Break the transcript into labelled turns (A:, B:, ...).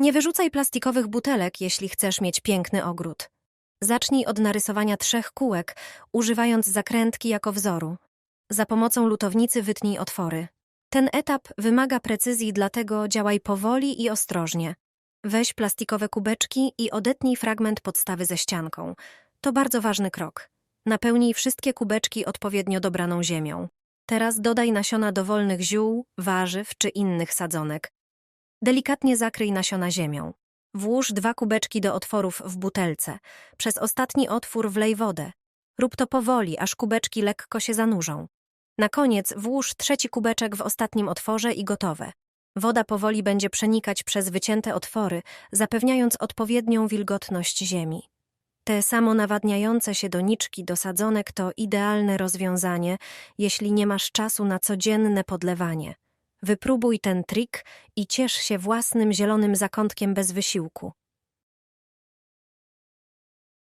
A: Nie wyrzucaj plastikowych butelek, jeśli chcesz mieć piękny ogród. Zacznij od narysowania trzech kółek, używając zakrętki jako wzoru. Za pomocą lutownicy wytnij otwory. Ten etap wymaga precyzji, dlatego działaj powoli i ostrożnie. Weź plastikowe kubeczki i odetnij fragment podstawy ze ścianką. To bardzo ważny krok. Napełnij wszystkie kubeczki odpowiednio dobraną ziemią. Teraz dodaj nasiona dowolnych ziół, warzyw czy innych sadzonek. Delikatnie zakryj nasiona ziemią. Włóż dwa kubeczki do otworów w butelce. Przez ostatni otwór wlej wodę. Rób to powoli, aż kubeczki lekko się zanurzą. Na koniec włóż trzeci kubeczek w ostatnim otworze i gotowe. Woda powoli będzie przenikać przez wycięte otwory, zapewniając odpowiednią wilgotność ziemi. Te samonawadniające się doniczki do sadzonek to idealne rozwiązanie, jeśli nie masz czasu na codzienne podlewanie. Wypróbuj ten trik i ciesz się własnym zielonym zakątkiem bez wysiłku.